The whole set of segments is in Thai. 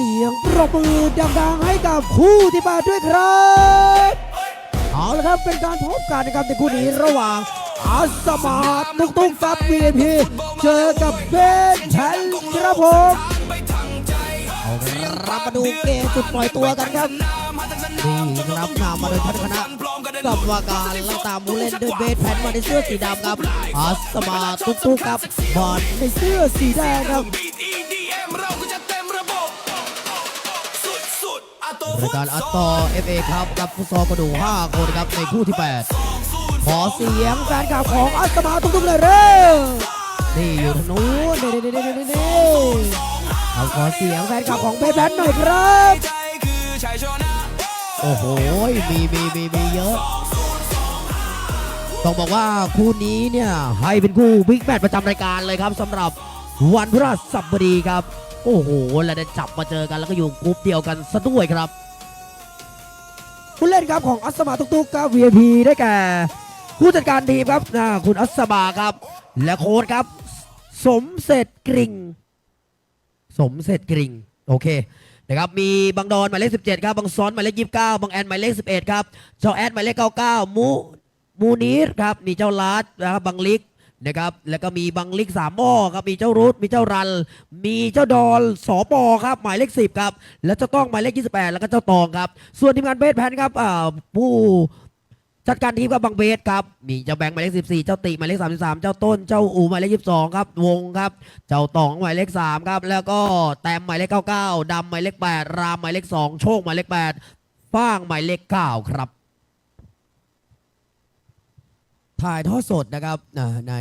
สียงปรบมือดังๆให้กับคู่ที่มาด้วยครับเอาละครับเป็นการพบกันนะครับในคู่นี้ระหว่างอาสมาตุกตุกกับ VIP เจอกับเบนแชนครับผมเอาครับมาดูเกมจุดปล่อยตัวกันครับนี่ครับนำมาโดยท่านคณะกรรมการและตามผู้เล่นด้วยเบสแพนมาในเสื้อสีดำครับอาสมาตุกตุกครับบอลในเสื้อสีแดงครับ รายการอัตโต FA ครับกับฟุตซอลกระดูก5คนครับในคู่ที่ 8 ขอเสียงแฟนคลับของอัสมาทุกๆเลยเร็วนี่อยู่ทางนู้นนี่นี่นี่เอาขอเสียงแฟนคลับของเบสแพนหน่อยครับ โอ้โห มีมีมีมีเยอะ ต้องบอกว่าคู่นี้เนี่ยให้เป็นคู่บิ๊กแมตช์ประจำรายการเลยครับสำหรับวันพฤหัสบดีครับ โอ้โห แล้วได้จับมาเจอกันแล้วก็อยู่กรุ๊ปเดียวกันซะด้วยครับ ผู้เล่นครับของอัสมาตุกๆครับ VIP ได้แก่ ผู้จัดการทีมครับอ่าคุณอัสมาครับ และโค้ชครับ สมเสร็จกริ่งสมเสร็จกริ่งโอเคนะครับมีบางดอนหมายเลข17ครับบางซ้อนหมายเลข29บางแอนหมายเลข11ครับเจ้าแอดหมายเลข99มูมูนีรครับมีเจ้าลาดนะครับบางลิก นะครับ แล้วก็มีบางลิกสามหม้อครับ มีเจ้ารุดมีเจ้ารัน มีเจ้าดอนสอปอครับ หมายเลข10ครับ แล้วเจ้าต้องหมายเลข28แล้วก็เจ้าตองครับ ส่วนทีมงานเบสแพนครับอ่าผู้จัดการทีมกับบางเบสครับ มีเจ้าแบงค์หมายเลข14 เจ้าติหมายเลข33 เจ้าต้น เจ้าอูหมายเลข22 ครับ วงครับ เจ้าตองหมายเลข3ครับ แล้วก็แต้มหมายเลข99ดำหมายเลข8รามหมายเลข2โชคหมายเลข8ฟ้างหมายเลข9ครับ ถ่ายทอดสดนะครับอ่าใน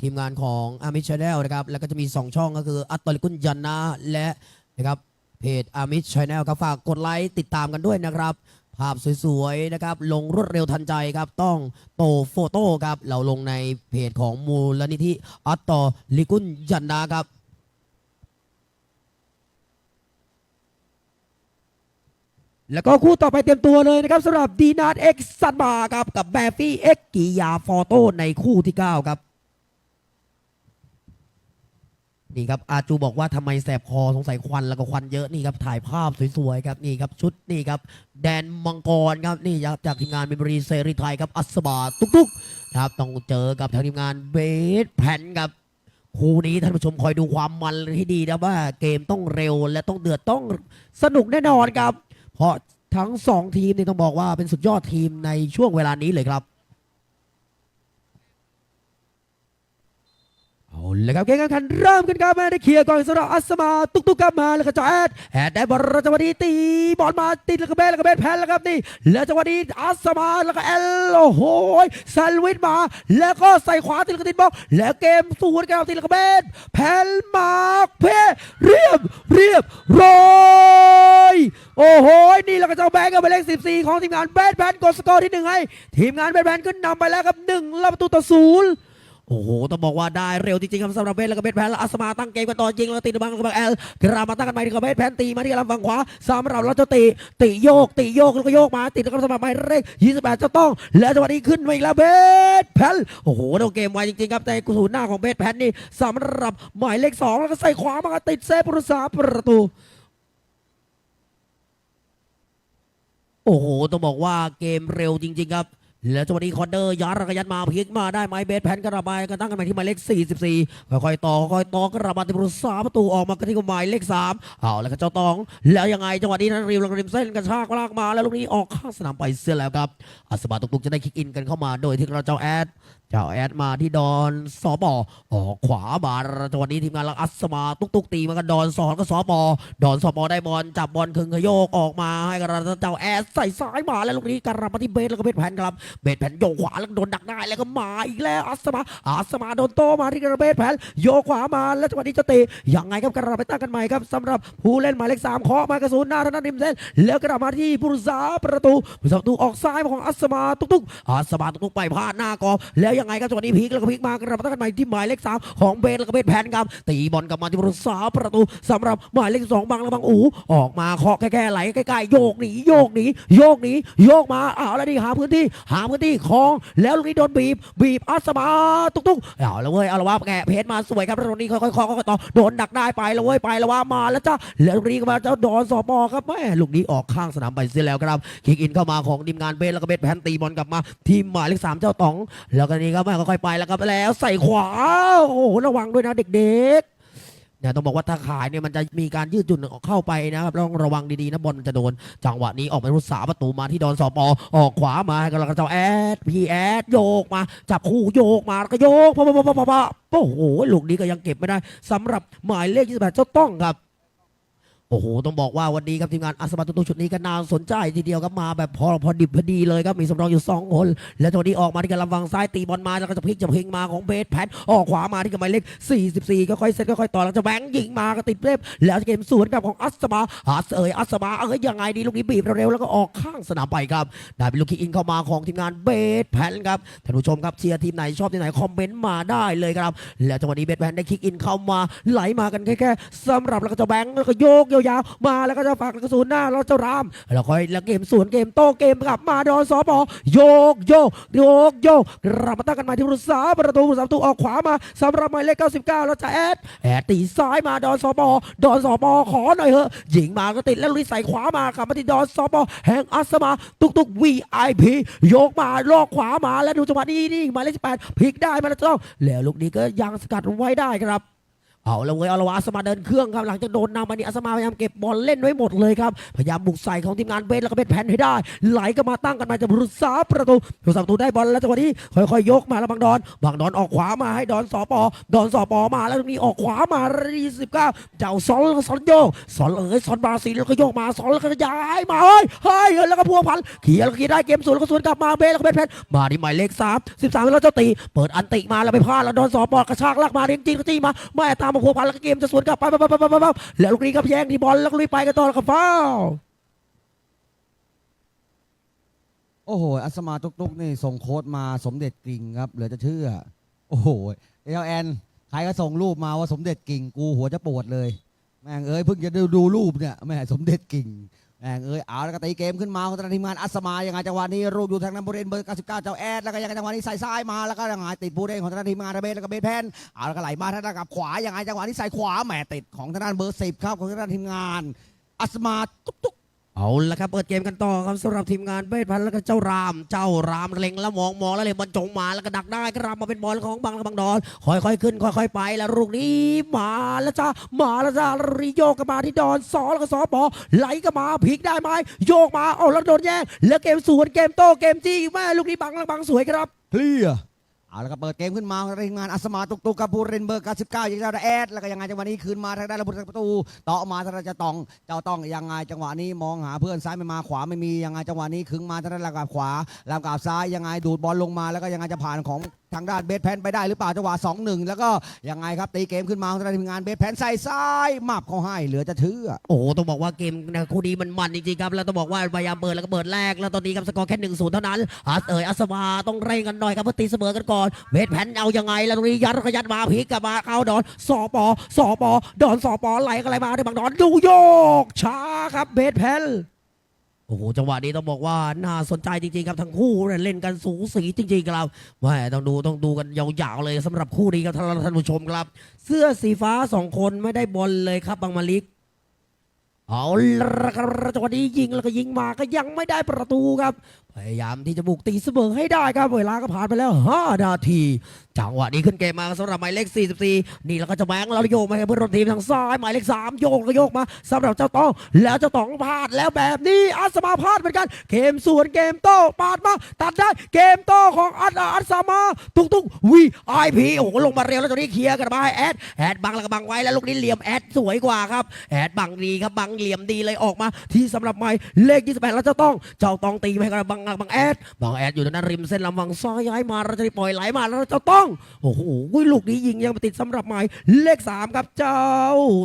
ทีมงานของอามิชชาแนลนะครับ แล้วก็จะมี 2 ช่องก็คืออัตตลิกุนยันนะและนะครับเพจอามิชชาแนลครับฝากกดไลค์ติดตามกันด้วยนะครับ ภาพสวยๆนะครับ ลงรวดเร็วทันใจครับ ต้องโตโฟโต้ครับ เราลงในเพจของมูลนิธิอัตตลิกุนยันนะครับ แล้วก็คู่ต่อไปเตรียมตัวเลยนะครับสำหรับดีนาร์เอ็กซ์ซันบาครับกับแบฟฟี่เอ็กกิยาฟอโต้ในคู่ที่ 9 ครับ นี่ครับอาจูบอกว่าทำไมแสบคอสงสัยควันแล้วก็ควันเยอะนี่ครับถ่ายภาพสวยๆครับนี่ครับชุดนี่ครับ แดนมังกรครับนี่ครับจากทีมงานเมมโมรีเซรีไทยครับอัสบาตุกๆครับต้องเจอกับทางทีมงานเบสแพนครับคู่นี้ท่านผู้ชมคอยดูความมันให้ดีนะว่าเกมต้องเร็วและต้องเดือดต้องสนุกแน่นอนครับ เพราะทั้งสองทีมนี่ต้องบอกว่าเป็นสุดยอดทีมในช่วงเวลานี้เลยครับ เอาลยครับเกมการแข่งขันเริ่มกันครับแมาได้เคลียร์ก่อนสำหรับอัสมา ตุกตุกกลับมาแล้วก็จอแอดแอดได้บอลจังหวะนี้ตีบอลมาติดแล้วก็เบสแล้วก็เบสแพนแล้วครับนี่แล้วจังหวะนี้อัสมาแล้วก็แอลโอ้โหแซนวิชมา แล้วก็ใส่ขวาติดแล้วก็ติดบอกแล้วเกมสวนกันเอาติดแล้วก็เบสแพนมาเพเรียบเรียบร้อยโอ้โหนี่แล้วก็เจ้าแบงค์กับหมายเลข14 ของทีมงานแบทแพนกดสกอร์ที่หนึ่งให้ ทีมงานแบทแพนขึ้นนำไปแล้วครับหนึ่งประตูต่อศูนย์ โอ้โห ต้องบอกว่าได้เร็วจริงๆครับสำหรับเบสแล้วก็เบสแพนและอัสมาตั้งเกมกันต่อจริงแล้วติดบังกับแอลกรามาตั้งกันใหม่ที่กับเบสแพนตีมาที่ลำฝั่งขวาสำหรับเราเจ้าตีตีโยกตีโยกแล้วก็โยกมาติดแล้วก็สมัครหมายเลข28เจ้าต้อง แล้วจังหวะนี้ขึ้นมาอีกแล้วเบสแพนโอ้โหเดาเกมไวจริงๆครับแต่กุศลหน้าของเบสแพนนี่สำหรับหมายเลขสองแล้วก็ใส่ขวามาติดเซฟผู้รักษาประตูโอ้โห ต้องบอกว่าเกมเร็วจริง ๆ ครับ แล้วจังหวะนี้คอนเดอร์ยัดระกยันมาพลิกมาได้ไหมเบสแพนกระบายกันตั้งกันใหม่ที่หมายเลข 44 ค่อยๆต่อค่อยๆต่อกระบายที่ประตูสามประตูออกมากระที่หมายเลข 3 เอาแล้วก็เจ้าตอง แล้วยังไงจังหวะนี้นั้นริมลงริมเส้นกระชากลากมาแล้วลูกนี้ออกข้างสนามไปเสียแล้วครับอัสบาตุกๆจะได้คิกอินกันเข้ามาโดยที่เราเจ้าแอด เจ้าแอดมาที่ดอนสอบอออกขวาบาจังหวะนี้ทีมงานลักอัสมาตุกตุกตีมากันดอนสอนก็สอบอดอนสอบอได้บอลจับบอลคึงขยโยกออกมาให้กับเจ้าแอดใส่ซ้ายมาแล้วลูกนี้กระมาที่เบสแล้วก็เบสแผ่นครับเบสแผ่นโยกขวาแล้วโดนดักได้แล้วก็มาอีกแล้วอัสมาอัสมาโดนโตมาที่กระเบสแผ่นโยกขวามาแล้วจังหวะนี้จะตียังไงครับกระไปตั้งกันใหม่ครับสำหรับผู้เล่นหมายเลขสามเคาะมากระสุนหน้าทางด้านริมเส้นแล้วกระมาที่ผู้รักษาประตูผู้รักษาประตูออกซ้ายของอัสมาตุกตุกอัสมาตุกตุกไปพลาดหน้ากรอบแล้วยังไงครับจังหวะนี้พลิกแล้วก็พลิกมากระบตั้งกันใหม่ที่หมายเลขสามของเบนแล้วก็เบนแพนครับตีบอลกลับมาที่บริษาประตูสำหรับหมายเลขสองบางและบางอูออกมาเคาะแค่ๆไหลใกล้ๆโยกหนีโยกหนีโยกหนีโยกมาเอาแล้วนี่หาพื้นที่หาพื้นที่คลองแล้วลูกนี้โดนบีบ บีบอัสมาตุ๊กตุ๊กเอาแล้วเว้ยเอาละว่าแกะเพชรมาสวยครับแล้วตรงนี้ค่อยๆคลองค่อยๆต่อโดนดักได้ไปแล้วเว้ยไปแล้วว่ามาแล้วจ้าแล้วลูกนี้ก็มาเจ้าดอนสอปอครับแม่ลูกนี้ออกข้างสนามไปเสียแล้วครับคิกอินเข้ามาของทีมงานเบนแล้วก็เบนแพนตีบอลกลับมา ทีมหมายเลขสามเจ้าต๋องแล้วก็นีครับแม่ค่อยๆไปแล้วครับแล้วใส่ขวา โอ้โหระวังด้วยนะเด็กๆเนี่ยต้องบอกว่าถ้าขายเนี่ยมันจะมีการยืดหยุ่นเข้าไปนะครับต้องระวังดีๆนะบอลมันจะโดน จังหวะนี้ออกไปรุษาประตูมาที่ดอนสอปอออกขวามาให้กำลังเจ้าแอดพีแอดโยกมา จับคู่โยกมาแล้วก็โยกพอพอพอพอพอพอโอ้โหลูกนี้ก็ยังเก็บไม่ได้สำหรับหมายเลข28เจ้าต้องครับ โอ้โห ต้องบอกว่าวันนี้ครับทีมงานอาสมาตุตุชุดนี้ก็น่าสนใจทีเดียวครับมาแบบพอพอดิบพอดีเลยครับมีสำรองอยู่สองคน แล้วตัวนี้ออกมาที่กำลังฝั่งซ้ายตีบอลมาแล้วก็จะพลิกจะพิงมาของเบสแพนออกขวามาที่กับหมายเลข44 ก็ค่อยเซตก็ค่อยต่อแล้วจะแบงค์ยิงมาก็ติดเล็บแล้วเกมสวนกับของอัสมาอัสเอยอัสมาเอ้ยยังไงดีลูกนี้บีบเร็วๆแล้วก็ออกข้างสนามไปครับได้เป็นลูกคิกอินเข้ามาของทีมงานเบสแพนครับท่านผู้ชมครับเชียร์ทีมไหนชอบทีมไหนคอมเมนต์มาได้เลยครับแล้วจังหวะนี้เบสแพนได้คิกอินเข้ามาไหลมากันแค่ๆสำหรับแล้วก็จะแบงแล้วก็โยกยาวๆมาแล้วก็จะฝากแล้วก็ศูนหน้าแล้วเจ้ารามแล้วค่อยแล้วเกมสวนเกมโต้เกมกลับมาดอนสอปอโยกโยกโยกโยกกลับมาตั้งกันม่ที่ผู้สาประตูสาประตูออกขวามาสำหรับหมายเลข99 แล้วจะแอดแอดตีซ้ายมาดอนสอปอดอนสอปอขอหน่อยเถอะยิงมาก็ติดแล้วลุยใส่ขวามากลับมาที่ดอนสอปอแห่งอัสมาตุกตุก VIP โยกมาลอกขวามาแล้วดูจังหวะนี้นี่หมายเลข18พลิกได้มาแล้วจ้าแล้วลูกนี้ก็ยังสกัดไว้ได้ครับ เอาละเว้ยเอาละวะอัสมาเดินเครื่องครับหลังจากโดนนำมานี่อัสมาพยายามเก็บบอลเล่นไว้หมดเลยครับพยายามบุกใส่ของทีมงานเบสแล้วก็เบสแพนให้ได้ ไหลก็มาตั้งกันมาจะบรุษสาประตูผู้สาประตูได้บอลแล้วจังหวะนี้ค่อยๆยกมาแล้วบางดอนบางดอนออกขวามาให้ดอนสอปอดอนสอปอมาแล้วตรงนี้ออกขวามารีสิบเก้าเจ้าซอนแล้วก็ซอนโยกซอนเอ๋ยซอนบราซิลแล้วก็โยกมาซอนแล้วก็ย้ายมาเฮ้ยเฮ้ยแล้วก็พัวพันเขียแล้วก็เขียได้เกมสวนแล้วก็สวนกลับมาเบสแล้วก็เบสแพนมาที่หมายเลขสามสิบสามแล้วเจ้าตีเปิดอันติมาแล้วไปพลาดแล้วดอนสอปอกระชากลากมาเรียงจริงก็จี้มาไม่ตามมาพัวพันแล้วก็เกมจะสวนกลับไปไปไปไปไปไปแล้วลูกนี้ก็แย่งที่บอลแล้วก็ลุยไปกันต่อแล้วก็ฟาวโอ้โห อัสมาตุกตุกนี่ส่งโค้ดมาสมเด็จกิ่งครับเหลือจะเชื่อ โอ้โหเอลแอนใครก็ส่งรูปมาว่าสมเด็จกิ่งกูหัวจะปวดเลย แม่งเอ้ยเพิ่งจะดูดูรูปเนี่ยแม่สมเด็จกิ่ง แองเอ้ยเอาแล้วก็ตีเกมขึ้นมาของทางทีมงานอัสมายังไงจังหวะนี้รูปอยู่ทางนั้นบริเวณเบอร์99เจ้าแอดแล้วก็ยังไงจังหวะนี้ใส่ซ้ายมาแล้วก็ยังไงติดบูเล่นของทางทีมงานระเบสแล้วก็เบสแพนเอาแล้วก็ไหลมาทางด้านกับขวายังไงจังหวะนี้ใส่ขวาแหมติดของทางด้านเบอร์10ครับของทางด้านทีมงานอัสมาตุกตุก เอาละครับเปิดเกมกันต่อครับสำหรับทีมงานเบสพันแล้วก็เจ้าราม เจ้ารามเล็งแล้วมองมองแล้วเลยบอลจงมาแล้วก็ดักได้ก็รามมาเป็นบอลของบางและบางดอนค่อยๆขึ้นค่อยๆไปแล้วลูกนี้มาแล้วจ้ามาแล้วจ้ารีโยกกมาที่ดอนสอแล้วก็สอปอไหลก็มาพลิกได้ไหมโยกมาเอาแล้วโดนแย่งแล้วเกมสวนเกมโต้เกมจี้แม่ลูกนี้บังและบังสวยครับเคลียร์ เอาละครับเปิดเกมขึ้นมาทีมงานอัสมาตุกตุกกับบูเรนเบอร์99ยิงเก้าแอดแล้วก็ยังไงจังหวะนี้คืนมาทางด้านระบบประตูต่อมาทางด้านจะต้องเจ้าต้องยังไงจังหวะนี้มองหาเพื่อนซ้ายไม่มาขวาไม่มียังไงจังหวะนี้คึงมาทางด้านลำกาบขวาลำกาบซ้ายยังไงดูดบอลลงมาแล้วก็ยังไงจะผ่านของ ทางด้านเบสแพนไปได้หรือเปล่าจังหวะ2-1 แล้วก็ยังไงครับตีเกมขึ้นมาทางด้านทีมงานเบสแพนใส่ซ้ายมับเขาให้เหลือจะเชื่อโอ้โหต้องบอกว่าเกมนะคู่นี้มันมันจริงๆครับแล้วต้องบอกว่าพยายามเปิดแล้วก็เปิดแรกแล้วตอนนี้ครับสกอร์แค่หนึ่งศูนย์เท่านั้นอัสเอยอัสมาต้องเร่งกันหน่อยครับเพื่อตีเสมอกันก่อนเวทแผ่นเอายังไงแล้วตรงนี้ยัดก็ยัดมาพลิกกลับมาเข้าดอนสอปอสอปอดอนสอปอไหลกันอะไรมาในบางดอนดูโยกช้าครับเบสแพน โอ้โหจังหวะนี้ต้องบอกว่าน่าสนใจจริงๆครับทั้งคู่เล่นกันสูสีจริงๆครับแม่ต้องดูต้องดูกันยาวๆเลยสำหรับคู่นี้ครับท่านท่านผู้ชมครับ เสื้อสีฟ้าสองคนไม่ได้บอลเลยครับบางมาลิกเอาละครับจังหวะนี้ยิงแล้วก็ยิงมาก็ยังไม่ได้ประตูครับ พยายามที่จะบุกตีเสมอให้ได้ครับ เวลาก็ผ่านไปแล้ว 5 นาทีจังหวะนี้ขึ้นเกมมาสำหรับหมายเลข 44 นี่แล้วก็จะแบงค์แล้วโยกมาให้เพื่อนร่วมทีมทางซ้ายหมายเลข 3 โยกก็โยกมาสำหรับเจ้าต้องแล้วเจ้าต้องพลาดแล้วแบบนี้อัสมาพลาดเหมือนกันเกมสวนเกมโต้ปาดมาตัดได้เกมโต้ของอัสอัสมาตุกตุกวีไอพีโอ้โหลงมาเร็วแล้วตอนนี้เคลียร์กันมาให้แอดแอดบังแล้วก็บังไว้แล้วลูกนี้เหลี่ยมแอดสวยกว่าครับแอดบังดีครับบังเหลี่ยมดีเลยออกมา ที่สำหรับหมายเลข 28 แล้วเจ้าต้องเจ้าต้องตีไปให้กับบังบังแอดบังแอดอยู่ตรงนั้นริมเส้นลำวังซ้ายย้ายมาเราจะปล่อยไหลมาแล้วเจ้าต้องโอ้โหลูกนี้ยิงยังไปติดสำหรับหมายเลข3ครับเจ้า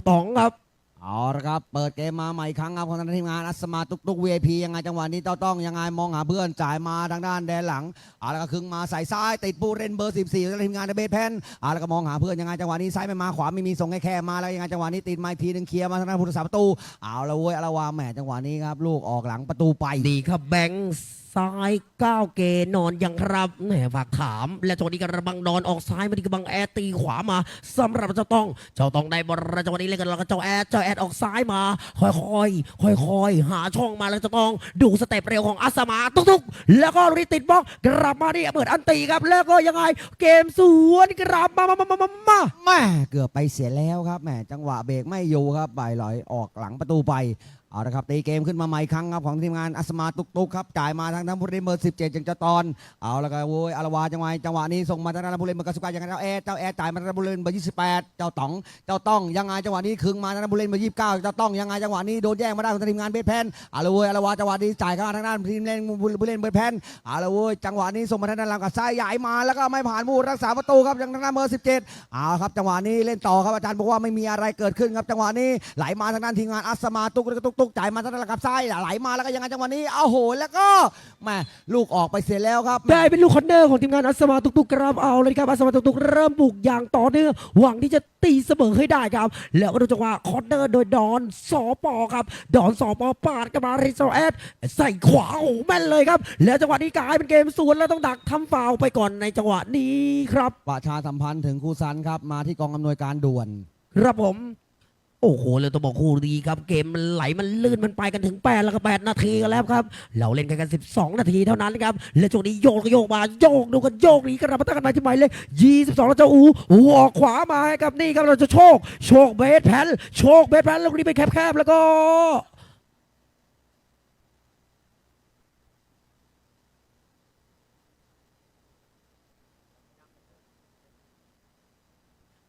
ต๋องครับเเอาละครับ เปิดเกมมาใหม่อีกครั้งครับของทางทีมงานอัสมาตุกตุก VIP ยังไงจังหวะนี้เต้าต้องยังไงมองหาเพื่อนจ่ายมาทางด้านแดนหลังเอาละก็ครึ่งมาใส่ซ้ายติดผู้เล่นเบอร์14ของทางทีมงานเบสแพนเอาละก็มองหาเพื่อนยังไงจังหวะนี้ซ้ายไม่มาขวาไม่มีส่งให้แค่มาแล้วยังไงจังหวะนี้ติดไม้ทีหนึงเคลียร์มาทางด้านผู้รักษาประตูเอาละเว้ยเอาละวาแหมจังหวะนี้ครับลูกออกหลังประตูไปดีครับแบงค์ ซ้ายก้าวเกนอนยังครับแหมฝากถาม และจังหวะนี้กระบังนอนออกซ้ายมาดีกระบังแอดตีขวามาสำหรับเจ้าต้องเจ้าต้องได้บอลจังหวะนี้เล่นกันแล้วก็เจ้าแอดเจ้าแอดออกซ้ายมา ค่อยๆค่อยๆหาช่องมาแล้วเจ้าต้องดูสเต็ปเร็วของอัสมาตุกๆ แล้วก็รีติดบล็อกกลับมาที่เปิดอันตีครับ แล้วก็ยังไง เกมสวนกลับมามามามามามาแม่เกือบไปเสียแล้วครับแหมจังหวะเบรกไม่อยู่ครับใบลอยออกหลังประตูไป เอาละครับตีเกมขึ้นมาใหม่ครั้งครับของทีมงานอัสมาตุกตุกครับจ่ายมาทางทางผู้เล่นเบอร์17จังจะตอนเอาละครับโว้ยอารวาจังหวะจังหวะนี้ส่งมาทางด้านผู้เล่นเบอร์99ยังไงเจ้าแอร์เจ้าแอร์จ่ายมาทางด้านผู้เล่นเบอร์28 เจ้าต๋องเจ้าต้องยังไงจังหวะนี้คึงมาทางด้านผู้เล่นเบอร์29เจ้าต้องยังไงจังหวะนี้โดนแย่งมาได้ของทีมงานเบสแพนเอาละเว้ยอารวาจังหวะนี้จ่ายเข้ามาทางด้านทีมเล่นผู้เล่นเบอร์แพนเอาละเว้ยจังหวะนี้ส่งมาทางด้านลังกับซ้ายใหญ่มาแล้วก็ไม่ผ่านผู้รักษาประตูครับยังทางด้านเบอร์17เอาครับจังหวะนี้เล่นต่อครับอาจารย์บอกว่าไม่มีอะไรเกิดขึ้นครับจังหวะนี้ไหลมาทางด้านทีมงานอัสมาตุกตุกตุกตุกจ่ายมาทางด้านหลังกับซ้ายไหลมาแล้วก็ยังไงจังหวะนี้เอาโหแล้วก็แหม่ลูกออกไปเสียแล้วครับได้เป็นลูกคอนเนอร์ของทีมงานอัสมาตุกตุกครับเอาเลยครับอัสมาตุกตุกเริ่มบุกอย่างต่อเนื่องหวังที่จะตีเสมอให้ได้ครับ แล้วก็ดูจังหวะคอนเนอร์โดยดอนสอปอครับ ดอนสอปอปาดกันมาริโซแอดใส่ขวาโอ้โหแม่นเลยครับ แล้วจังหวะนี้กลายเป็นเกมสวนแล้วต้องดักทำฟาวล์ไปก่อนในจังหวะนี้ครับประชาสัมพันธ์ถึงครูซันครับมาที่กองอำนวยการด่วน ครับผม โอ้โหเลยต้องบอกคู่ดีครับเกมมันไหลมันลื่นมันไปกันถึง8แล้วก็8นาทีกันแล้วครับ เราเล่นกันกัน 12 นาทีเท่านั้นครับและช่วงนี้โยกก็โยกมาโยกดูกันโยกหนี้กระดับตั้งกันมาที่หมายเลข22แล้วเจ้าอูอูออกขวามาให้กับนี่ครับเราจะโชค โชคเบสแพนโชคเบสแพนแล้วคนนี้ไปแคบๆแล้วก็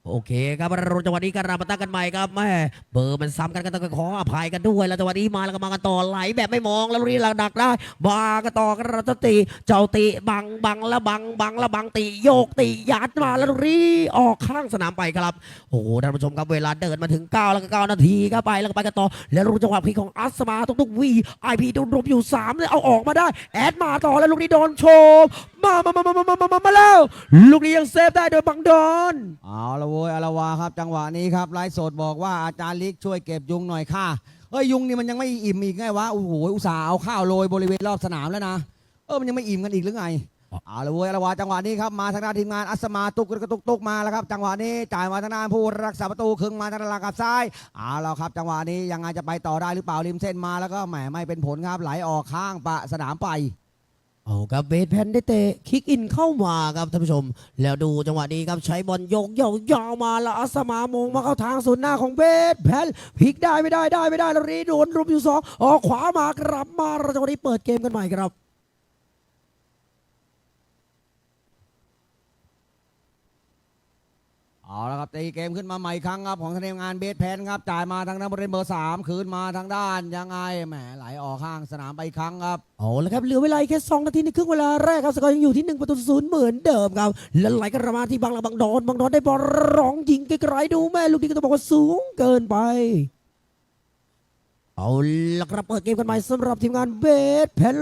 โอเคครับเราจังหวะนี้การามาตั้งกันใหม่ครับแม่เบอร์มันซ้ำกันก็ต้องขออภัยกันด้วย แล้วจังหวะนี้มาแล้วก็มากันต่อไหลแบบไม่มองแล้วรีหลังดักได้บากันต่อกันเราตีเจ้าตีบังบังแล้วบังบังแล้วบังตีโยกตียัดมาแล้วรีออกข้างสนามไปครับโอ้โหท่านผู้ชมครับเวลาเดินมาถึง9แล้วก็9นาทีครับไปแล้วก็ไปกันต่อ แล้วลูกจังหวะพลิกของอัสมาทุกๆวีไอพีโดนรวมอยู่3เลยเอาออกมาได้แอดมาต่อแล้วลูกนี้โดนโชว์ มามามามามามามามาแล้ว ลูกนี้ยังเซฟได้โดยบังดอนเอาละโว้ยอารวาครับ จังหวะนี้ครับไลฟ์สดบอกว่าอาจารย์ลิกช่วยเก็บยุงหน่อยค่ะเฮ้ยยุงนี่มันยังไม่อิ่มอีกไงวะโอ้โหอุตส่าห์เอาข้าวโรยบริเวณรอบสนามแล้วนะเออมันยังไม่อิ่มกันอีกหรือไงเอาละโว้ยอารวาจังหวะนี้ครับมาทางด้านทีมงานอัสมาตุกกระตุกตุกมาแล้วครับ จังหวะนี้จ่ายมาทางด้านผู้รักษาประตูครึ่งมาทางด้านหลังกับซ้ายเอาล้วครับ จังหวะนี้ยังไงจะไปต่อได้หรือเปล่าริมเส้นมาแล้วก็แหมไม่เป็นผลครับไหลออกข้างปะสนามไป เอาครับเบสแพนได้เตะคิกอินเข้ามาครับท่านผู้ชม แล้วดูจังหวะนี้ครับใช้บอลโยกยาวยาวมาแล้วอัสมามงมาเข้าทางศูนย์หน้าของเบสแพนพลิกได้ไม่ได้ได้ไม่ได้แล้วรีโดนรุมอยู่สองออกขวามากลับมาเราจังหวะนี้เปิดเกมกันใหม่ครับ เอาละครับตีเกมขึ้นมาใหม่ครั้งครับของทีมงานเบสแพนครับจ่ายมาทางด้านบริเวณเบอร์สามคืนมาทางด้านยังไงแหมไหลออกข้างสนามไปครั้งครับเอาละครับเหลือเวลาแค่2นาทีในครึ่งเวลาแรกครับสกอร์ยังอยู่ที่1ประตูศูนย์เหมือนเดิมครับแล้วไหลกระมาที่บังละบังดอนบังดอนได้บอลร้องยิงไกลๆดูแม่ลูกนี้ก็ต้องบอกว่าสูงเกินไปเอาละครับเปิดเกมกันใหม่สำหรับทีมงานเบสแพน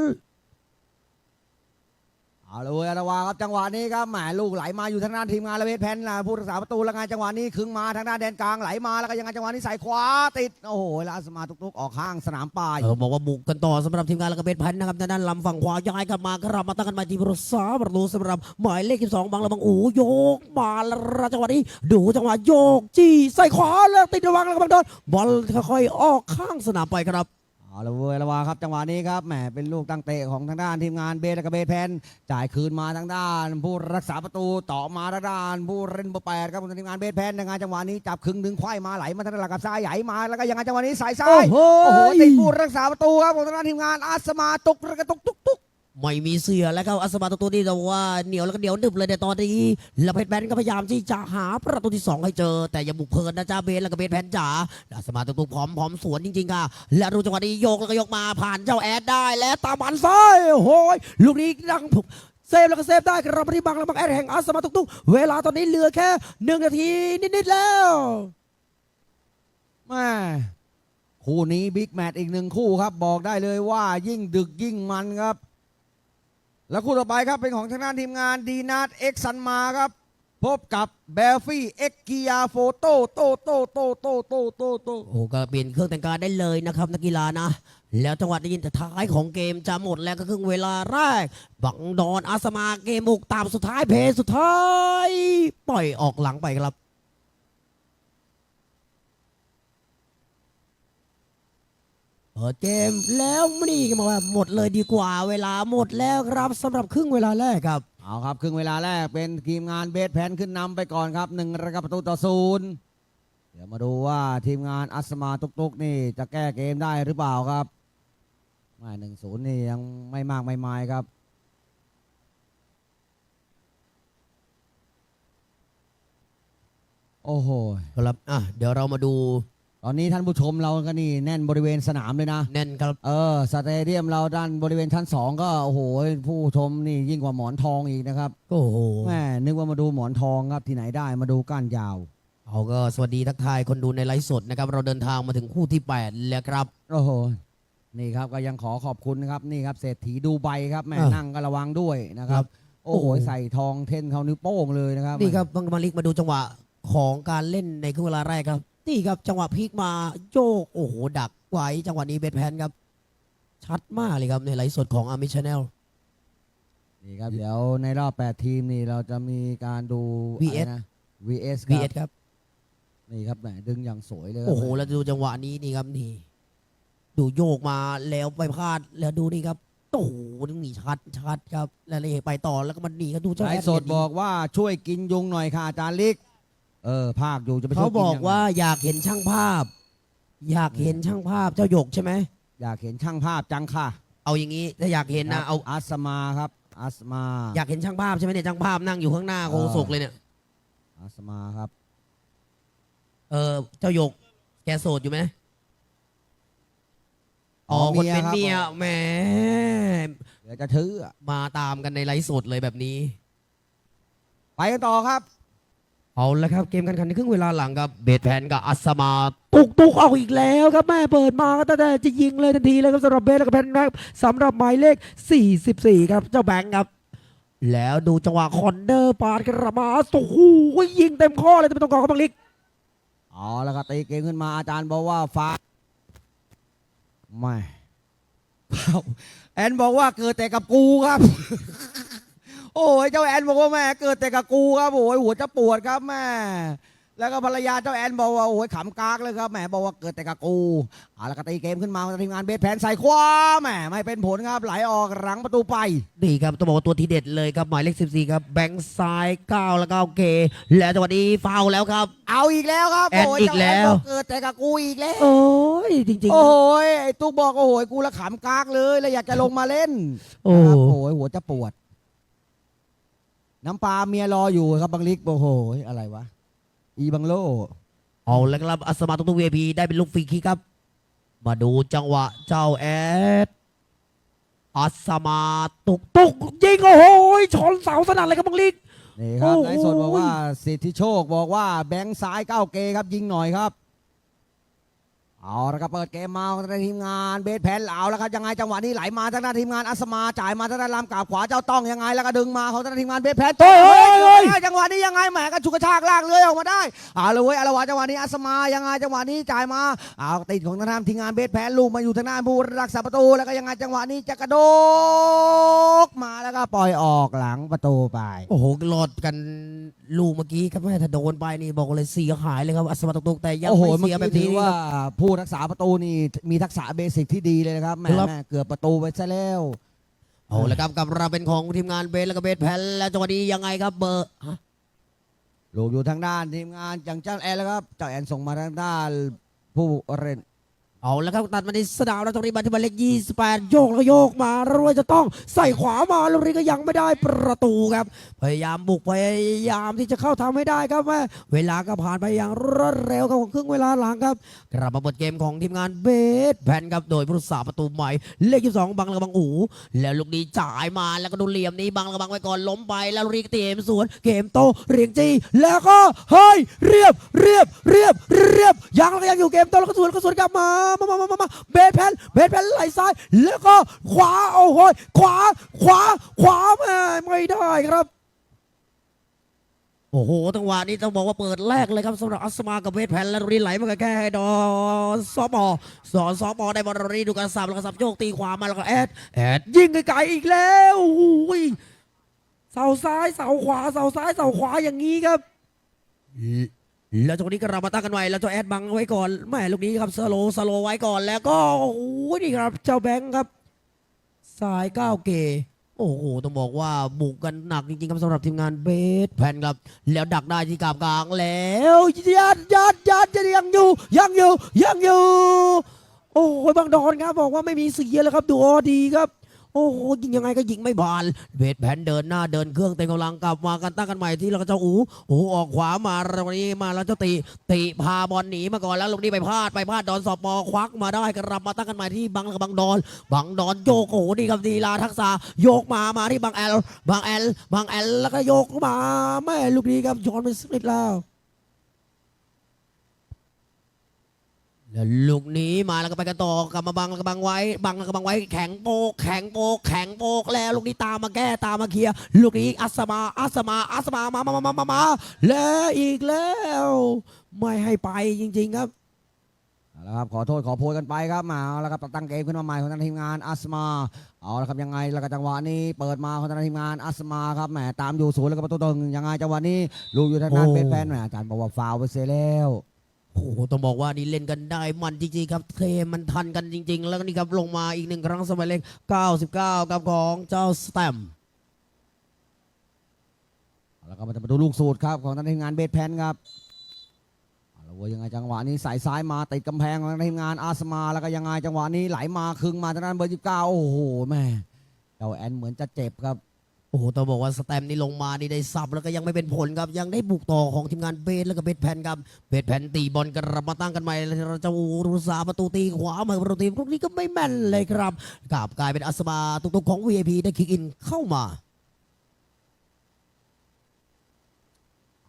เอาละเว้ยอารวาครับจังหวะนี้ครับแหมลูกไหลมาอยู่ทางด้านทีมงานละเวทแพนนะผู้รักษาประตูแล้วไงจังหวะนี้คึงมาทางด้านแดนกลางไหลมาแล้วก็ยังไงจังหวะนี้ใส่ขวาติดโอ้โหล้วอัสมาตุกๆออกข้างสนามปลายเออบอกว่าบุกกันต่อสำหรับทีมงานแล้วก็เบสแพนนะครับด้านลำฝั่งขวาย้ายกลับมากลับมาตั้งกันม่ที่ประสาประตูสำหรับหมายเลข12บางละบังอูโยกมาแล้วจังหวะนี้ดูจังหวะโยกจี้ใส่ขวาแล้วติดระวังแล้วก็บังโดนบอลค่อยๆออกข้างสนามไปครับ เอาละเว้ยอารวาครับจังหวะนี้ครับแหมเป็นลูกตั้งเตะของทางด้านทีมงานเบสและก็เบสแพนจ่ายคืนมาทางด้าน ผู้รักษาประตูต่อมาทางด้าน ผู้เล่นเบอร์แปดครับของทีมงานเบสแพนในงานจังหวะนี้จับครึ่งดึงควายมาไหลมาทางด้านหลังกับซ้ายใหญ่มาแล้วก็ยังไงจังหวะนี้สายซ้ายโอ้โอ้โหโหติดผู้รักษาประตูครับของทางด้านทีมงานอาสมาตุกระกระตุกตุกตุก ไม่มีเสือแล้วครับอัสมาตัวตัวนี้แต่ว่าเหนียวแล้วก็เหนียวหนึบเลยในตอนนี้แล้วเพชรแพนก็พยายามที่จะหาประตูที่สองให้เจอ แต่อย่าบุกเพลินนะจ้าเบสแล้วก็เบสแพนจ๋าอัสมาตัวตัวพร้อมพร้อมสวนจริงๆค่ะ แล้วดูจังหวะนี้โยกแล้วก็ยกมาผ่านเจ้าแอดได้แล้วตามันซ้ายโอ้โหยลูกนี้ดังเซฟแล้วก็เซฟได้กระบที่บังแล้วบังแอดแห่งอัสมาตุกตุกเวลาตอนนี้เหลือแค่หนึ่งนาทีนิดๆแล้วแม่คู่นี้บิ๊กแมตช์อีกหนึ่งคู่ครับ บอกได้เลยว่ายิ่งดึกยิ่งมันครับ แล้วคู่ต่อไปครับเป็นของทางด้านทีมงานดีนาร์เอ็กซันมาครับ พบกับเบลฟี่เอ็กกิยาโฟโตโตโตโตโตโตโตโตโอ้ก็เปลี่ยนเครื่องแต่งกายได้เลยนะครับนักกีฬานะ แล้วจังหวะได้ยินแต่ท้ายของเกมจะหมดแล้วก็ครึ่งเวลาแรก บังดอนอาสมาเกมบุกตามสุดท้ายเพย์สุดท้าย ปล่อยออกหลังไปครับ เปิดเกมแล้วนี่ก็บอกว่าหมดเลยดีกว่าเวลาหมดแล้วครับสำหรับครึ่งเวลาแรกครับ เอาครับครึ่งเวลาแรกเป็นทีมงานเบสแพนขึ้นนำไปก่อนครับหนึ่งประตูต่อศูนย์เดี๋ยวมาดูว่าทีมงานอัสมาตุกตุกนี่จะแก้เกมได้หรือเปล่าครับไม่หนึ่งศูนย์นี่ยังไม่มากไม่มายครับโอ้โห ครับอะเดี๋ยวเรามาดู ตอนนี้ท่านผู้ชมเราก็นี่แน่นบริเวณสนามเลยนะ แน่นครับ เออสเตเดียมเราด้านบริเวณชั้นสองก็โอ้โหผู้ชมนี่ยิ่งกว่าหมอนทองอีกนะครับโอ้โห แม่นึกว่ามาดูหมอนทองครับที่ไหนได้มาดูก้านยาว เอาก็สวัสดีทักทายคนดูในไลฟ์สดนะครับ เราเดินทางมาถึงคู่ที่ 8 แล้วครับ โอ้โห นี่ครับก็ยังขอขอบคุณนะครับนี่ครับเศรษฐีดูไบครับแม่อะนั่งก็ระวังด้วยนะคครัรับ บ โอ้โหโอ้โห ใส่ทองเท่นเขานิ้วโป้งเลยนะครับ นี่ครับบังมาลิกมาดูจังหวะของการเล่นในครึ่งเวลาแรกครับ นี่ครับจังหวะพลิกมาโยกโอ้โหดักไว้จังหวะนี้เบสแพนครับ ชัดมากเลยครับในไลฟ์สดของอามิชแนลนี่ครับ เดี๋ยวในรอบ 8 ทีมนี่เราจะมีการดู VS อะไรนะ VS ค VS รับครับ นี่ครับแหมดึงอย่างสวยเลยครับโอ้โห แล้วดูจังหวะนี้นี่ครับนี่ ดูโยกมาแล้วไปพลาดแล้วดูนี่ครับโอ้โหนี่มีชัดชัดครับ แล้วเลยไปต่อแล้วก็มันหนีก็ดูเจ้าไลแอฟ์สดบอกว่าช่วยกินยุงหน่อยค่ะอาจารย์ลิก เออภาคอยู่จะไปช่เขาวยกินบอกยังไงว่าอยากเห็นช่างภาพ อยากเห็นช่างภาพเจ้าหยกใช่ไหมอยากเห็นช่างภาพจังค่ะเอาอย่างนี้ถ้าอยากเห็นนะเอาอัสมาครับอัสมา อยากเห็นช่างภาพใช่ไหมเนี่ยช่างภาพนั่งอยู่ข้างหน้าโคศกเลยเนี่ยอัสมาครับ เออเจ้าหยกแกโสดอยู่ไหมอ๋ออ๋อคนเมียเป็นครับเมียแหมเดี๋ยวจะถือ มาตามกันในไลฟ์สดเลยแบบนี้ ไปกันต่อครับ เอาละครับเกมการแข่งขันในครึ่งเวลาหลังครับเบสแพนกับอัสมาตุกตุกเอาอีกแล้วครับแม่เปิดมาก็ตั้งแต่จะยิงเลยทันทีเลยครับสำหรับเบสและก็แพนครับสำหรับหมายเลข 44 ครับเจ้าแบงค์ครับ แล้วดูจังหวะคอนเนอร์ปาดกระมาโอ้โหยิงเต็มข้อเลยแต่ไม่ต้องกองกับบังลิกอ๋อแล้วก็ตีเกมขึ้นมาอาจารย์บอกว่าฟ้าไม่เปล่าแอนบอกว่าเกิดแต่กับกูครับ โอ้ยเจ้าแอนบอกว่าแม่เกิดแต่กับกูครับโอ้ยหัวจะปวดครับแม่แล้วก็ภรรยาเจ้าแอนบอกว่าโอ้ยขำกากเลยครับแหมบอกว่าเกิดแต่กับกูเอาแล้วก็ตีเกมขึ้นมาทีมงานเบสแผนใส่ขวาแหมไม่เป็นผลครับไหลออกหลังประตูไปนี่ครับต้องบอกว่าตัวทีเด็ดเลยครับหมายเลข14ครับแบงค์ซ้าย9แล้วก็เกและจังหวะนี้ฟาวล์แล้วครับ เอาอีกแล้วครับแอนโยอีกแล้วเจ้าอนบอกเกิดแต่กับกูอีกแล้วโอ้ยจริงๆโอ้นะโหยไอ้ตุ๊กบอกโอ้โหยกูละขำกากเลยแล้วอยากจะลงมาเล่นโอ้นะครับโอ้โหยหัวจะปวด น้ำปลาเมียรออยู่ครับบังลิกโอ้โหยอะไรวะ อีบังโล เอาแล้วครับอัสมาตุกตุก VIP ได้เป็นลูกฟรีคิกครับ มาดูจังหวะเจ้าแอดอัสมาตุกตุกยิงโอ้โหชนเสาสนั่นเลยครับบังลิก นี่ครับโอ้โห นายสดบอกว่าสิทธิโชคบอกว่าแบงค์ซ้ายก้าวเกครับยิงหน่อยครับ เอาละครับเปิดเกมมาทางด้านทีมงานเบสแพนเอาแล้วครับยังไงจังหวะนี้ไหลมาทางด้านทีมงานอัสมาจ่ายมาทางด้านลำกาบขวาเจ้าต้องยังไงแล้วก็ดึงมาของทางด้านทีมงานเบสแพนเฮ้ยเฮ้ยเฮ้ยเฮ้ยจังหวะนี้ยังไงแหมกระชุกกระชากลากเลื้อยออกมาได้เอาเลยเว้ยเอาละวะจังหวะนี้อัสมายังไงจังหวะนี้จ่ายมาเอาติดของทางด้านทีมงานเบสแพนลูกมาอยู่ทางด้านผู้รักษาประตูแล้วก็ยังไงจังหวะนี้จะกระโดกมาแล้วก็ปล่อยออกหลังประตูไป โอ้โหรอดกันลูกเมื่อกี้ครับแม่ถ้าโดนไปนี่บอกเลยเสียหายเลยครับอัสมาตุกตุกแต่ยังโอ้โหไม่เมื่อเสียแบกี้บถืนี้อนี่ว่าครับผู้รักษาประตูนี่มีทักษะเบสิกที่ดีเลยนะครับแหม่ครับ แม่เกือบประตูไปซะแล้ว เอาละครับกับเราเป็นของทีมงานเบสแล้วก็เบสแพนแล้วจังหวะนี้ยังไงครับเบอร์ฮะลูกอยู่ทางด้านทีมงานจังเจ้าแอนแล้วครับเจ้าแอนส่งมาทางด้านผู้เล่น เอาแล้วครับตัดมาในสนามแล้วตรงนี้มาที่มายเลข28 โยกแล้วโยกมาแล้วด้วยจะต้องใส่ขวามาล้วนี้ก็ยังไม่ได้ประตูครับ พยายามบุกพยายามที่จะเข้าทำให้ได้ครับแม่เวลาก็ผ่านไปอย่างรวดเร็วครับของครึ่งเวลาหลังครับ กลับมาเปิดเกมของทีมงานเบสแพนครับโดยผู้รักษาประตูใหม่ เลขที่สองบังแล้วบังอูแล้วลูกนี้จ่ายมาแล้วก็ดูเหลี่ยมนี้บังแล้วบังไว้ก่อนล้มไปแล้วรีกเตมสวนเกมโตเรียงจีแล้วก็เฮ้ยเรียบเรียบเรียบเรียบยังแล้วยังอยู่เกมโตแล้วก็สวนก็สวนกลับมามามามามามาเบสแพนเบสแพนไหลซ้าย แล้วก็ขวาโอ้โหขวาขวาขวาแม่ไม่ได้ครับโอ้โหจังหวะนี้ต้องบอกว่าเปิดแรกเลยครับสำหรับอัสมากับเวทแพนและรีไหลมาแค่ให้ดอนซอมอสอนซอมอได้บอลรีดูการสับแล้วก็สับโยกตีขวามาแล้วก็แอดแอดยิงไกลๆอีกแล้วโอ้ยเสาซ้ายเสาขวาเสาซ้ายเสาขวาอย่างนี้ครับ แล้วตรงนี้ก็เรามาตั้งกันไว้แล้วเจ้าแอดบังไว้ก่อนแม่ลูกนี้ครับสโลสโลไว้ก่อนแล้วก็โอ้โหนี่ครับ เจ้าแบงค์ครับสายก้าวเกโอ้โหต้องบอกว่าบุกกันหนักจริงๆครับสำหรับทีมงานเบสแพนครับ แล้วดักได้ที่กาบกลางแล้วยัดยัดยัดยัดยังอยู่ยังอยู่ยังอยู่ โอ้โหบางดอนครับบอกว่าไม่มีเสียแล้วครับดูออดีครับ โอ้โหยิงยังไงก็ยิงไม่บานเบสแพนเดินหน้าเดินเครื่องเต็มกำลังกลับมากันตั้งกันใหม่ที่เราก็เจ้าอูอูออกขวามาตรงนี้มาแล้วเจ้าติติพาบอลหนีมาก่อนแล้วลูกนี้ไปพลาดไปพลาดดอนสอบปอควักมาได้กลับมาตั้งกันใหม่ที่บังกับบางดอนบังดอนโยกโอ้โหนี่ครับดีลาทักษะโยกมามาที่บังแอลบังแอลบังแอลแล้วก็โยกมาแม่ลูกนี้ครับย้อนไปสักนิดแล้ว แล้วลูกนี้มาแล้วก็ไปกันต่อกลับมาบังแล้วก็บังไว้ บังแล้วก็บังไว้ แข็งโปกแข็งโปกแข็งโปกแล้วลูกนี้ตามมาแก้ตามมาเคลียร์ลูกนี้อัสมาอัสมาอัสมามามามามามาแล้วอีกแล้ว ไม่ให้ไปจริง ๆครับเอาละครับขอโทษขอโพยกันไปครับมาเอาละครับตั้งเกมขึ้นมาใหม่ของทางทีมงานอัสมาเอาละครับยังไงแล้วก็จังหวะนี้เปิดมาของทางทีมงานอัสมาครับแหมตามอยู่ศูนย์แล้วก็ประตูตรงยังไงจังหวะนี้ลูกอยู่ทางด้านโอ้เบสแพนแหมอาจารย์บอกว่าฟาวไปเสียแล้ว โอ้โหต้องบอกว่านี่เล่นกันได้มันจริงๆครับเทมันทันกันจริง ๆ แล้วก็นี่ครับลงมาอีกหนึ่งครั้งสมัยเล็ก 99กับของเจ้าสแตมป์เอาละครับมาจะมาดูลูกสูตรครับของทางทีมงานเบสแพนครับเอาละเว้ยยังไงจังหวะนี้สายซ้ายมาติดกำแพงของทางทีมงานอาสมาแล้วก็ยังไงจังหวะนี้ไหลมาคึงมาทางด้านเบอร์ยี่สิบเก้าโอ้โหแม่เจ้าแอนเหมือนจะเจ็บครับ โอ้โหต้องบอกว่าสแตมนี่ลงมานี่ได้สับแล้วก็ยังไม่เป็นผลครับ ยังได้บุกต่อของทีมงานเบสแล้วก็เบสแพนครับ เบสแพนตีบอลกลับมาตั้งกันใหม่แล้วเราจะอูรุษาประตูตีขวามาประตูตีลูกนี้ก็ไม่แม่นเลยครับกลับกลายเป็นอัสมาตุกๆของ VIP ได้คิกอินเข้ามา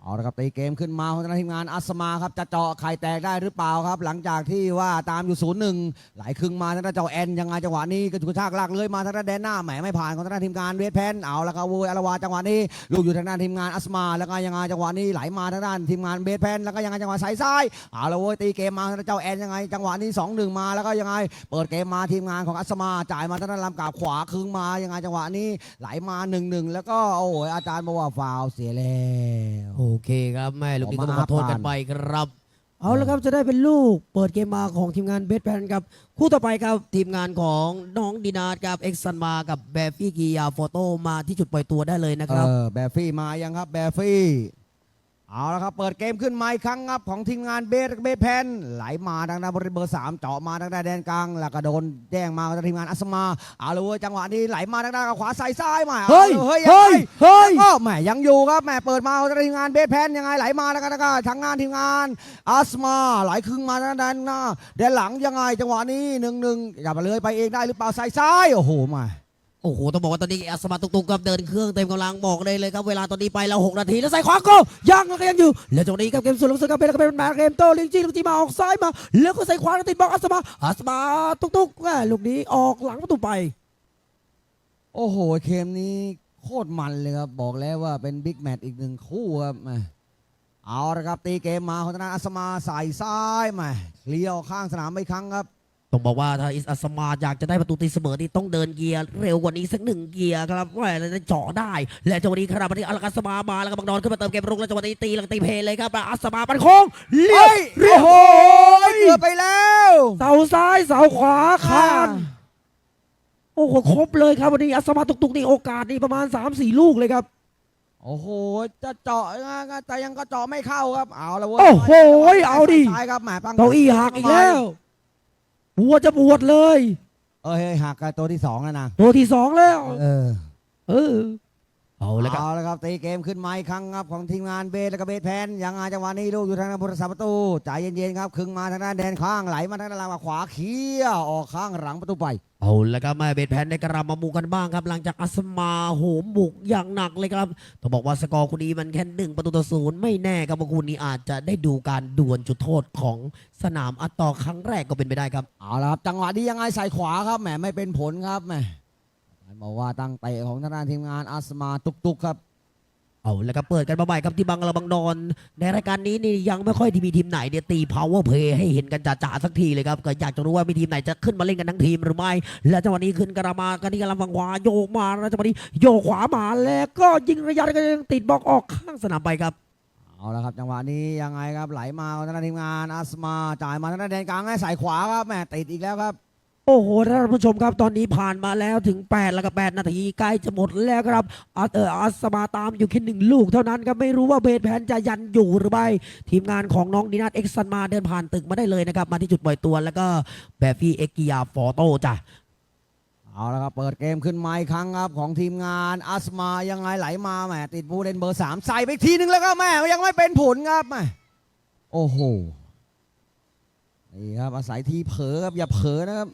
เอาละครับตีเกมขึ้นมาของทางทีมงานอัสมาครับจะเจาะไข่แตกได้หรือเปล่าครับ หลังจากที่ว่าตามอยู่ศูนย์หนึ่งไหลครึ่งมาทางด้านเจ้าแอนยังไงจังหวะนี้ก็ถูกกชากลากเลยมาทางด้านแดนหน้าแหมไม่ผ่านของทางด้านทีมงานเวทแพนเอาละครับโวยอารวาจังหวะนี้ลูกอยู่ทางด้านทีมงานอัสมาแล้วก็ยังไงจังหวะนี้ไหลมาทางด้านทีมงานเบสแพนแล้วก็ยังไงจังหวะสายซ้ายเอาละโวยตีเกมมาทางด้านเจ้าแอนยังไงจังหวะนี้สองหนึ่งมาแล้วก็ยังไง เปิดเกมมาทีมงานของอัสมาจ่ายมาทางด้านลำกาบขวาครึ่งมายังไงจังหวะนี้ไหลมาหนึ่งหนึ่งแล้วก็โอ้ยอาจารย์บอกว่าฟาวเสียแล้วโอเคครับแม่ลูกนี้ก็ออกต้มาองขอโทษกันผ่านไปครับ เอาละครับจะได้เป็นลูกเปิดเกมมาของทีมงานเบสแพนครับ คู่ต่อไปครับทีมงานของน้องดินาดกับเอ็กซันมากับแบฟฟี่กียาโฟโต้มาที่จุดปล่อยตัวได้เลยนะครับ เออแบฟฟี่มายังครับแบฟฟี่ เอาละครับ เปิดเกมขึ้นมาอีกครั้งครับของทีมงานเบสเบสแพนไหลมาทางด้านบริเบอร์สามเจาะมาทางด้านแดนกลางแล้วก็โดนแจ้งมาทางทีมงานอัสมาเอาละเว้ยจังหวะนี้ไหลมาทางด้านขวาใส่ซ้ายมาเฮ้ยอาละเฮ้ยเฮ้ยยังไงเฮ้ยแล้วก็แหมยังอยู่ครับแหมเปิดมาทางทีมงานเบสแพนยังไงไหลมาแล้วก็แล้วก็ทางงานทีมงานอัสมาไหลครึ่งมาทางด้านหน้าแดนหลังยังไงจังหวะนี้หนึ่งหนึ่งอย่าไปเลยไปเองได้หรือเปล่าใส่ซ้ายโอ้โหมา โอ้โห ต้องบอกว่าตอนนี้อัสมาตุกๆกับเดินเครื่องเต็มกำลังบอกได้เลยครับ เวลาตอนนี้ไปแล้ว6นาที แล้วใส่ขวาโก็ยังแล้วก็ยังอยู่ แล้วตรงนี้ครับเกมสุดลงสุดกับเป็นแล้วก็เป็นแมเกมโตลิงจีลิงจีมาออกซ้ายมา แล้วก็ใส่ขวาติดบล็อกอัสมาอัสมาตุกๆแม่ลูกนี้ออกหลังประตูไป โอ้โหเกมนี้โคตรมันเลยครับบอกแล้วว่าเป็นบิ๊กแมตช์อีกหนึ่งคู่ครับเอาละครับตีเกมมาของธนาอัสมาใส่ซ้ายมาเคลียร์ข้างสนามไปครั้งครับ ต้องบอกว่าถ้าอิสอัสมาอยากจะได้ประตูตีเสมอนี่ต้องเดินเกียร์เร็วกว่านี้สักหนึ่งเกียร์ครับว่าจะเจาะได้ และจังหวะนี้ครับวันนี้อัลกัสมามาแล้วก็บังดอนขึ้นมาเติมเกมรุกแล้วจังหวะนี้ตีหลังตีเพลเลยครับอัสมาปันโค้งเรียบเฮ้ยเรียบโอ้โหเกือบไปแล้วเสาซ้ายเสาขวาคานโอ้โหครบเลยครับวันนี้อัสมาตุกๆนี่โอกาสนี่ประมาณ 3-4 ลูกเลยครับโอ้โห จะเจาะนะแต่ยังก็เจาะไม่เข้าครับ เอาละเว้ย โอ้โห เอาดิซ้ายครับแหมปังเก้าอี้หักอีกแล้ว ปวดจะปวดเลย เออเฮ้ยหักกับตัวที่สองแล้วนะตัวที่สองแล้ว เออ เออ เอาแล้วครับเอาละครับตีเกมขึ้นมาอีกครั้งครับของทีมงานเบสและก็เบสแพนยังไงจังหวะนี้ลูกอยู่ทางด้านพุทธศาสประตูใจเย็นๆครับครึ่งมาทางด้านแดนข้างไหลมาทางด้านหลังขวาเขี้ยวออกข้างหลังประตูไปเอาแล้วครับมาเบดแพนในกระมามูกันบ้างครับ หลังจากอัสมาโหมบุกอย่างหนักเลยครับต้องบอกว่าสกอร์คู่นี้มันแค่หนึ่งประตูต่อศูนย์ไม่แน่ครับว่าคู่นี้อาจจะได้ดูการดวลจุดโทษของสนามอัตตอครั้งแรกก็เป็นไปได้ครับเอาละครับจังหวะนี้ยังไงใส่ขวาครับแหมไม่เป็นผลครับแหม บอกว่าตั้งเตะของทางด้านทีมงานอาสมาตุกตุกครับเอาแล้วก็เปิดกันมาใหม่ครับที่บังละบังดอน ในรายการนี้นี่ยังไม่ค่อยที่มีทีมไหนเนี่ยตี power play ให้เห็นกันจ่าๆสักทีเลยครับก็อยากจะรู้ว่ามีทีมไหนจะขึ้นมาเล่นกันทั้งทีมหรือไม่ และจังหวะนี้ขึ้นกระมากันที่กำลังฝั่งขวาโยกมาแล้วจังหวะนี้โยกขวามาแล้วก็ยิงระยะก็ยังติดบล็อกออกข้างสนามไปครับเอาละครับจังหวะนี้ยังไงครับไหลมาของทางด้านทีมงานอาสมาจ่ายมาทางด้านแดนกลางให้ใส่ขวาครับแหมติดอีกแล้วครับ โอ้โหท่านผู้ชมครับตอนนี้ผ่านมาแล้วถึง 8 แล้วก็8นาทีใกล้จะหมดแล้วครับอาเอออาสมาตามอยู่แค่หนึ่งลูกเท่านั้นครับไม่รู้ว่าเบสแพนจะยันอยู่หรือไม่ทีมงานของน้องดีนัทเอ็กซันมาเดินผ่านตึกมาได้เลยนะครับ มาที่จุดปล่อยตัวแล้วก็แบบฟี่เอ็กกิยาฟอโต้จ้ะเอาละครับ เปิดเกมขึ้นมาอีกครั้งครับ ของทีมงานอาสมายังไงไหลมาแหมติดผู้เล่นเบอร์สามใส่ไปอีกทีนึงแล้วก็แม่ยังไม่เป็นผลครับแหมโอ้โหนี่ครับอาศัยทีเผลอครับอย่าเผลอนะครับ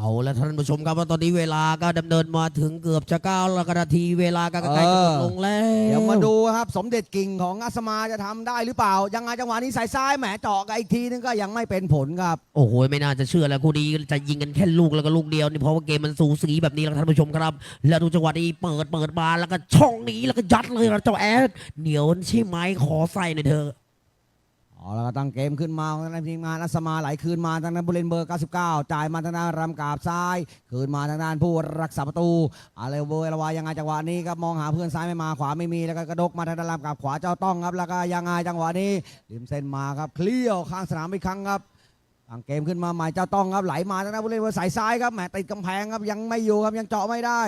เอาละท่านผู้ชมครับว่าตอนนี้เวลาก็ดำเนินมาถึงเกือบจะเก้าแล้วก็นาทีเวลาก็ใกล้จะหมดลงแล้ว เดี๋ยวมาดูครับสมเด็จกิ่งของอาสมาจะทำได้หรือเปล่า ยังไงจังหวะนี้ใส่ซ้ายแหมเจาะกันอีกทีนึงก็ยังไม่เป็นผลครับ โอ้โหไม่น่าจะเชื่อแล้วคู่นี้จะยิงกันแค่ลูกแล้วก็ลูกเดียวนี่เพราะว่าเกมมันสูสีแบบนี้แล้วท่านผู้ชมครับ แล้วดูจังหวะนี้เปิดเปิดมาแล้วก็ช่องนี้แล้วก็ยัดเลยนะเจ้าแอดเหนียวใช่ไหมขอใส่หน่อยเถอะ เอาละก็ตั้งเกมขึ้นมาทางด้านทีมงานอาสมาไหลคืนมาทางด้านผู้เล่นเบอร์ 99 จ่ายมาทางด้านรำกาบซ้าย คืนมาทางด้านผู้รักษาประตูอะไรเบอร์ละวายังไงจังหวะนี้ครับมองหาเพื่อนซ้ายไม่มาขวาไม่มีแล้วก็กระดกมาทางด้านรำกาบขวาเจ้าต้องครับแล้วก็ยังไงจังหวะนี้ริมเส้นมาครับเคลี้ยวข้างสนามอีกครั้งครับตั้งเกมขึ้นมาใหม่เจ้าต้องครับไหลมาทางด้านผู้เล่นเบอร์สายซ้ายครับแหมติดกำแพงครับยังไม่อยู่ครับยังเจาะไม่ได้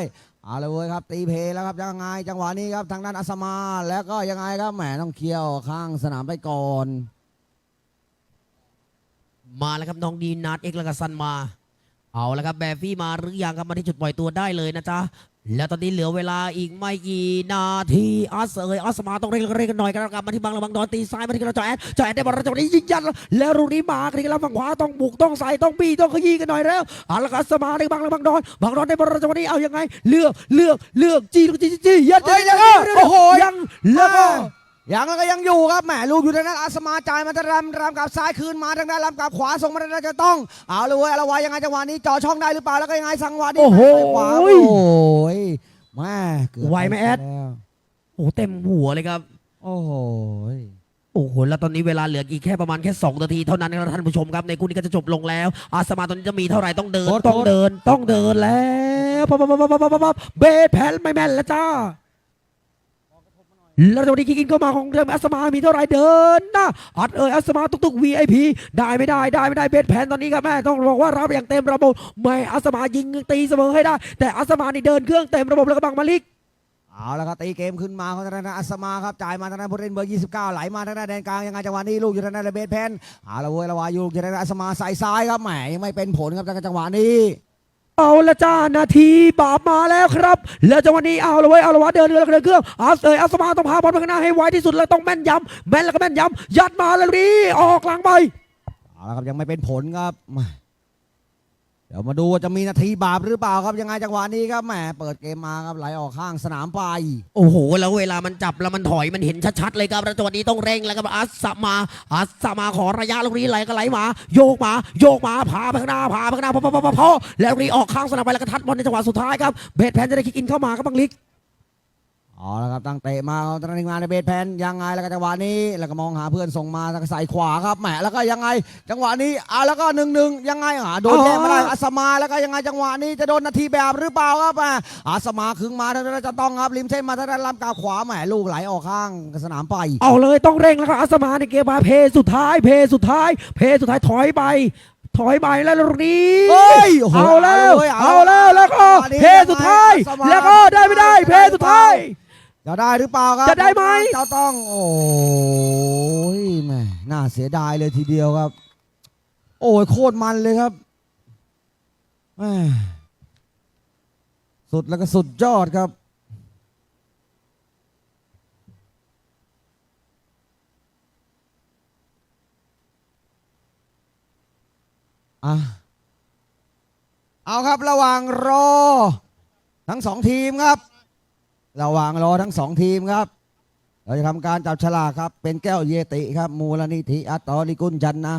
เอาเลยเว้ยครับ ตีเพลแล้วครับยังไงจังหวะนี้ครับทางด้านอัสมาแล้วก็ยังไงครับแหมต้องเคี่ยวข้างสนามไปก่อน มาแล้วครับน้องดีนัทเอกแล้วก็ซันมา เอาแล้วครับแบบฟี่มาหรือยังครับมาที่จุดปล่อยตัวได้เลยนะจ๊ะแล้วตอนนี้เหลือเวลาอีกไม่กี่นาทีอาเสยอาสมาต้องเร่งเร่งกันหน่อยกันแล้วกันมาที่บังระบังดอนตีซ้ายมาที่กระจอยแอดจอยแอดได้บอลจังหวะนี้ยิงยัดแล้วลูกนี้มาที่กระฝั่งขวาต้องบุกต้องใส่ต้องบี้ต้องขยี้กันหน่อยแล้วเอาละครับอาสมาในบังระบังดอนบังดอนได้บอลจังหวะนี้เอายังไง เลือกเลือกเลือกจี้จี้จี้จี้ยัดเฮ้ยแล้วโอ้โหยังแล้วก็ ยังแล้วก็ยังอยู่ครับแหมลูกอยู่ทางด้านอาสมาจ่ายมาทางด้านรำกับซ้ายคืนมาทางด้านรำกับขวาส่งมาทางด้านจะต้องเอาเลยเว้ยเอาละวายยังไงจังหวะนี้จ่อช่องได้หรือเปล่าแล้วก็ยังไงสังหวะนี้โอ้โหขวาโอ้ยแม่เกือบไวไหมแอดแล้วโอ้โหเต็มหัวเลยครับ โอ้โหโอ้โห แล้วตอนนี้เวลาเหลืออีกแค่ประมาณแค่ 2 นาทีเท่านั้นครับท่านผู้ชมครับ ในคู่นี้ก็จะจบลงแล้ว อาสมาตอนนี้จะมีเท่าไหร่ต้องเดินโทษต้องโทษเดิน ต้องเดินแล้วปั๊บปั๊บปั๊บปั๊บปั๊บปั๊บเบสแพนไม่แม่นแล้วจ้า แล้วตอนนี้กินเข้ามาของเดิมอาสมามีเท่าไรเดินนะอัดเอยอาสมาตุกๆ VIP ได้ไม่ได้ได้ไม่ได้เบสแพนตอนนี้ครับแม่ต้องบอกว่ารับอย่างเต็มระบบไม่อาสมายิงตีเสมอให้ได้ แต่อาสมานี่เดินเครื่องเต็มระบบแล้วก็บังมาลิกเอาละครับตีเกมขึ้นมาของทางด้านอาสมาครับจ่ายมาทางด้านผู้เล่นเบอร์ 29 ไหลมาทางด้านแดนกลางยังไงจังหวะนี้ลูกอยู่ทางด้านเบสแพนเอาละเว้ยละวายอยู่ทางด้านอาสมาใส่ซ้ายครับแหมยังไม่เป็นผลครับจังหวะนี้ เอาละจ้านาทีบาปมาแล้วครับ แล้วจังหวะนี้เอาละเว้ยเอาละวะเดินเรือเรือเครื่องอาเซยอาสมาต้องพาบอลไปข้างหน้าให้ไวที่สุดแล้วต้องแม่นยำแม่นแล้วก็แม่นยำยัดมาแล้วนี้ออกหลังไปเอาละครับยังไม่เป็นผลครับมา เดี๋ยวมาดูว่าจะมีนาทีบาปหรือเปล่าครับยังไงจังหวะนี้ครับแหมเปิดเกมมาครับไหลออกข้างสนามไป โอ้โห แล้วเวลามันจับแล้วมันถอยมันเห็นชัดๆเลยครับแล้วจังหวะนี้ต้องเร่งแล้วครับอาสมาอาสมาขอระยะลูกนี้ไหลก็ไหลมา โยกมาโยกมาพาไปข้างหน้าพาไปข้างหน้าพอพอพอพอแล้วลูกนี้ออกข้างสนามไปแล้วก็ทัดบอลในจังหวะสุดท้ายครับเบสแพนจะได้คิกอินเข้ามาครับบังลิก เอาละครับตั้งเตะมาเอาตอนงานในเบสแพนยังไงแล้วก็จังหวะนี้แล้วก็มองหาเพื่อนส่งมาแล้วก็ใส่ขวาครับแหมแล้วก็ยังไง จังหวะนี้อ่าแล้วก็หนึ่งหนึ่งยังไงอ่าโดนแย่งมาได้อาสมาแล้วก็ยังไงจังหวะนี้จะโดนนาทีแบบหรือเปล่าครับอ่าอาสมาคึงมาทางด้านจะต้องครับริมเส้นมาทางด้านลำกาวขวาแหมลูกไหลออกข้างสนามไปเอาเลยต้องเร่งแล้วครับอาสมาในเกมมาเพย์สุดท้ายเพย์สุดท้าย เพย์สุดท้ายถอยไปถอยไปแล้วลูกนี้เฮ้ยโโหเอาแล้วยเอาแล้วแล้วก็จังหะนี้เพย์สุดท้ายอาสมาแล้วก็ได้ไม่ได้เพย์สุดท้าย จะได้หรือเปล่าครับจะได้ไหมเจ้าต้อง โอ้ยแหม่น่าเสียดายเลยทีเดียวครับ โอ้ยโคตรมันเลยครับแหม่สุดแล้วก็สุดยอดครับ อะ เอาครับระหว่างรอ ทั้งสองทีมครับ ระหว่างรอทั้งสองทีมครับ เราจะทำการจับฉลากครับ เป็นแก้วเยติครับ มูลนิธิอัตตอริกุลจันทร์นะ